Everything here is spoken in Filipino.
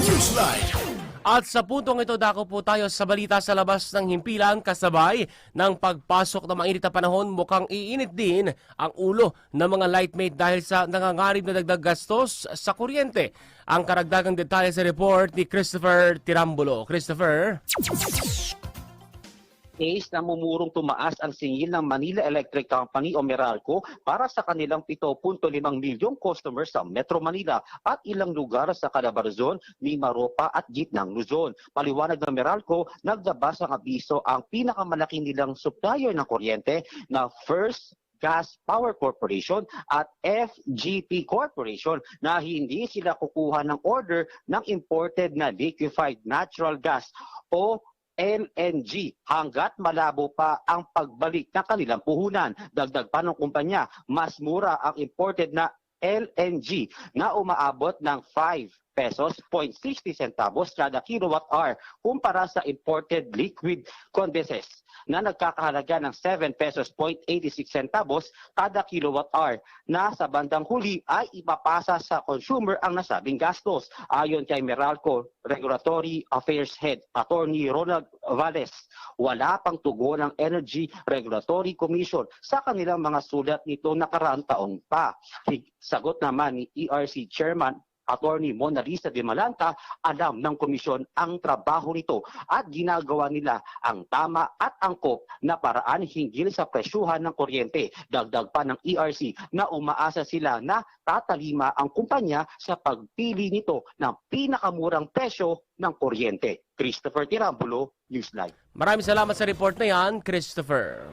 Newsline. At sa puntong ito, dako po tayo sa balita sa labas ng himpilan kasabay ng pagpasok ng mainit na panahon mukhang iinit din ang ulo ng mga lightmate dahil sa nangangarib na dagdag gastos sa kuryente. Ang karagdagang detalye sa report ni Christopher Tirambulo. Christopher? Case na mumurong tumaas ang singil ng Manila Electric Company o Meralco para sa kanilang 7.5 milyong customers sa Metro Manila at ilang lugar sa Calabarzon, Mimaropa at Gitnang Luzon. Paliwanag ng Meralco, naglabas ang abiso ang pinakamalaki nilang supplier ng kuryente na First Gas Power Corporation at FGP Corporation na hindi sila kukuha ng order ng imported na liquefied natural gas o LNG hanggat malabo pa ang pagbalik ng kanilang puhunan. Dagdag pa ng kumpanya, mas mura ang imported na LNG na umaabot ng 5 pesos 0.60 centavos kada kilowatt hour kumpara sa imported liquid condenses na nagkakahalaga ng 7 pesos 0.86 centavos kada kilowatt hour na sa bandang huli ay ipapasa sa consumer ang nasabing gastos. Ayon kay Meralco Regulatory Affairs Head Attorney Ronald Valles, wala pang tugon ng Energy Regulatory Commission sa kanilang mga sulat nito nakaraang taon pa. Sagot naman ni ERC Chairman Attorney Mona Lisa de Malanta, alam ng komisyon ang trabaho nito at ginagawa nila ang tama at angkop na paraan hinggil sa presyuhan ng kuryente. Dagdag pa ng ERC na umaasa sila na tatalima ang kumpanya sa pagpili nito ng pinakamurang presyo ng kuryente. Christopher Tirambulo, Newsline. Maraming salamat sa report na yan, Christopher.